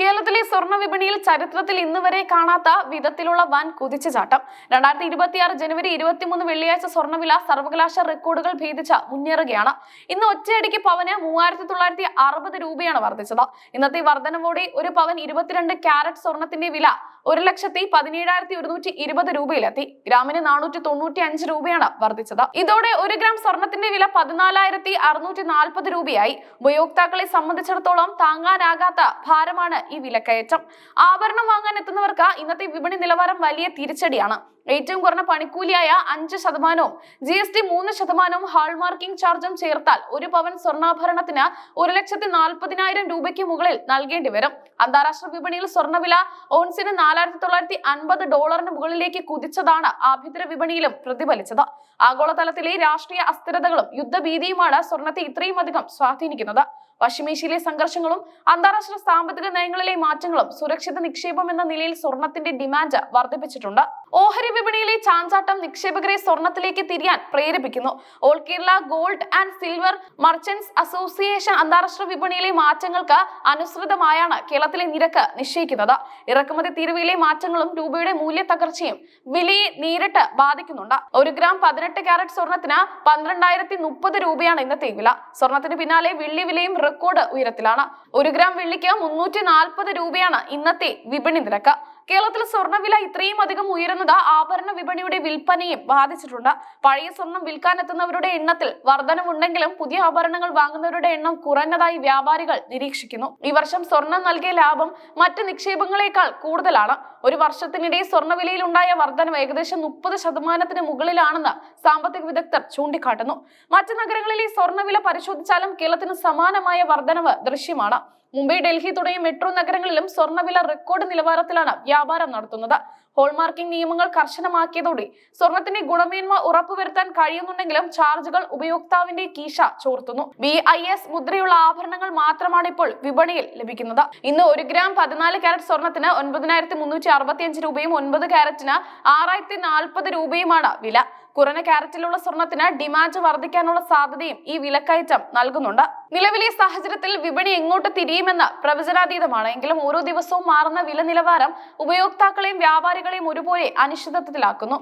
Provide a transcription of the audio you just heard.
കേരളത്തിലെ സ്വർണ വിപണിയിൽ ചരിത്രത്തിൽ ഇന്ന് വരെ കാണാത്ത വിധത്തിലുള്ള വൻ കുതിച്ചുചാട്ടം. രണ്ടായിരത്തി ഇരുപത്തിയാറ് ജനുവരി ഇരുപത്തിമൂന്ന് വെള്ളിയാഴ്ച സ്വർണവില സർവകലാശാല റെക്കോർഡുകൾ ഭേദിച്ച മുന്നേറുകയാണ്. ഇന്ന് ഒറ്റയടിക്ക് പവന് മൂവായിരത്തി തൊള്ളായിരത്തി അറുപത് രൂപയാണ് വർദ്ധിച്ചത്. ഇന്നത്തെ വർധനവോടെ ഒരു പവൻ ഇരുപത്തിരണ്ട് ക്യാരറ്റ് സ്വർണത്തിന്റെ വില ഒരു ലക്ഷത്തി പതിനേഴായിരത്തി ഒരുന്നൂറ്റി ഇരുപത് രൂപയിലെത്തി. ഗ്രാമിന് നാനൂറ്റി തൊണ്ണൂറ്റി അഞ്ച് രൂപയാണ് വർദ്ധിച്ചത്. ഇതോടെ ഒരു ഗ്രാം സ്വർണത്തിന്റെ വില പതിനാലായിരത്തി അറുന്നൂറ്റി നാൽപ്പത് രൂപയായി. ഉപയോക്താക്കളെ സംബന്ധിച്ചിടത്തോളം താങ്ങാനാകാത്ത ഭാരമാണ് ഈ വിലക്കയറ്റം. ആഭരണം വാങ്ങാൻ എത്തുന്നവർക്ക് ഇന്നത്തെ വിപണി നിലവാരം വലിയ തിരിച്ചടിയാണ്. ഏറ്റവും കുറഞ്ഞ പണിക്കൂലിയായ അഞ്ച് ശതമാനവും ജി എസ് ടി മൂന്ന് ശതമാനവും ഹാൾമാർക്കിംഗ് ചാർജും ചേർത്താൽ ഒരു പവൻ സ്വർണാഭരണത്തിന് ഒരു ലക്ഷത്തി നാൽപ്പതിനായിരം രൂപയ്ക്ക് മുകളിൽ നൽകേണ്ടി വരും. അന്താരാഷ്ട്ര വിപണിയിൽ സ്വർണവില ഓൺസിന് നാലായിരത്തി തൊള്ളായിരത്തി അൻപത് ഡോളറിന് മുകളിലേക്ക് കുതിച്ചതാണ് ആഭ്യന്തര വിപണിയിലും പ്രതിഫലിച്ചത്. ആഗോളതലത്തിലെ രാഷ്ട്രീയ അസ്ഥിരതകളും യുദ്ധഭീതിയുമാണ് സ്വർണത്തെ ഇത്രയും അധികം സ്വാധീനിക്കുന്നത്. പശ്ചിമേഷ്യയിലെ സംഘർഷങ്ങളും അന്താരാഷ്ട്ര സാമ്പത്തിക നയങ്ങളിലെ മാറ്റങ്ങളും സുരക്ഷിത നിക്ഷേപം എന്ന നിലയിൽ സ്വർണത്തിന്റെ ഡിമാൻഡ് വർദ്ധിപ്പിച്ചിട്ടുണ്ട്. ഓഹരി വിപണിയിലെ ചാഞ്ചാട്ടം നിക്ഷേപകരെ സ്വർണത്തിലേക്ക് തിരിയാൻ പ്രേരിപ്പിക്കുന്നു. All Kerala gold and silver merchants association അന്താരാഷ്ട്ര വിപണിയിലെ മാറ്റങ്ങൾക്ക് അനുസൃതമായാണ് കേരളത്തിലെ നിരക്ക് നിശ്ചയിക്കുന്നത്. ഇറക്കുമതി തീരുവയിലെ മാറ്റങ്ങളും രൂപയുടെ മൂല്യ തകർച്ചയും വിലയെ നേരിട്ട് ബാധിക്കുന്നുണ്ട്. ഒരു ഗ്രാം പതിനെട്ട് കാരറ്റ് സ്വർണത്തിന് പന്ത്രണ്ടായിരത്തി മുപ്പത് രൂപയാണ് ഇന്നത്തെ വില. സ്വർണത്തിന് പിന്നാലെ വെള്ളി വിലയും റെക്കോർഡ് ഉയരത്തിലാണ്. ഒരു ഗ്രാം വെള്ളിക്ക് മുന്നൂറ്റി നാൽപ്പത് രൂപയാണ് ഇന്നത്തെ വിപണി നിരക്ക്. കേരളത്തിൽ സ്വർണവില ഇത്രയും അധികം ഉയരുന്നത് ആഭരണ വിപണിയുടെ വിൽപ്പനയും ബാധിച്ചിട്ടുണ്ട്. പഴയ സ്വർണം വിൽക്കാനെത്തുന്നവരുടെ എണ്ണത്തിൽ വർധനവുണ്ടെങ്കിലും പുതിയ ആഭരണങ്ങൾ വാങ്ങുന്നവരുടെ എണ്ണം കുറഞ്ഞതായി വ്യാപാരികൾ നിരീക്ഷിക്കുന്നു. ഈ വർഷം സ്വർണം നൽകിയ ലാഭം മറ്റ് നിക്ഷേപങ്ങളെക്കാൾ കൂടുതലാണ്. ഒരു വർഷത്തിനിടെ സ്വർണവിലയിൽ ഉണ്ടായ വർധനം ഏകദേശം മുപ്പത് ശതമാനത്തിന് മുകളിലാണെന്ന് സാമ്പത്തിക വിദഗ്ധർ ചൂണ്ടിക്കാട്ടുന്നു. മറ്റ് നഗരങ്ങളിലെ സ്വർണവില പരിശോധിച്ചാലും കേരളത്തിന് സമാനമായ വർധനവ് ദൃശ്യമാണ്. മുംബൈ ഡൽഹി തുടങ്ങിയ മെട്രോ നഗരങ്ങളിലും സ്വർണവില റെക്കോർഡ് നിലവാരത്തിലാണ് വ്യാപാരം നടത്തുന്നത്. ഹോൾമാർക്കിംഗ് നിയമങ്ങൾ കർശനമാക്കിയതോടെ സ്വർണത്തിന്റെ ഗുണമേന്മ ഉറപ്പുവരുത്താൻ കഴിയുന്നുണ്ടെങ്കിലും ചാർജുകൾ ഉപയോക്താവിന്റെ കീശ ചോർത്തുന്നു. ബി ഐ എസ് മുദ്രയുള്ള ആഭരണങ്ങൾ മാത്രമാണ് ഇപ്പോൾ വിപണിയിൽ ലഭിക്കുന്നത്. ഇന്ന് ഒരു ഗ്രാം പതിനാല് കാരറ്റ് സ്വർണത്തിന് ഒൻപതിനായിരത്തി മുന്നൂറ്റി അറുപത്തിയഞ്ച് രൂപയും ഒൻപത് ക്യാരറ്റിന് ആറായിരത്തി നാൽപ്പത് രൂപയുമാണ് വില. കുറഞ്ഞ ക്യാരറ്റിലുള്ള സ്വർണത്തിന് ഡിമാൻഡ് വർദ്ധിക്കാനുള്ള സാധ്യതയും ഈ വിലക്കയറ്റം നൽകുന്നുണ്ട്. നിലവിലെ സാഹചര്യത്തിൽ വിപണി എങ്ങോട്ട് തിരിയുമെന്ന് പ്രവചനാതീതമാണ്. എങ്കിലും ഓരോ ദിവസവും മാറുന്ന വില നിലവാരം ഉപയോക്താക്കളെയും വ്യാപാരികളെയും ഒരുപോലെ അനിശ്ചിതത്വത്തിലാക്കുന്നു.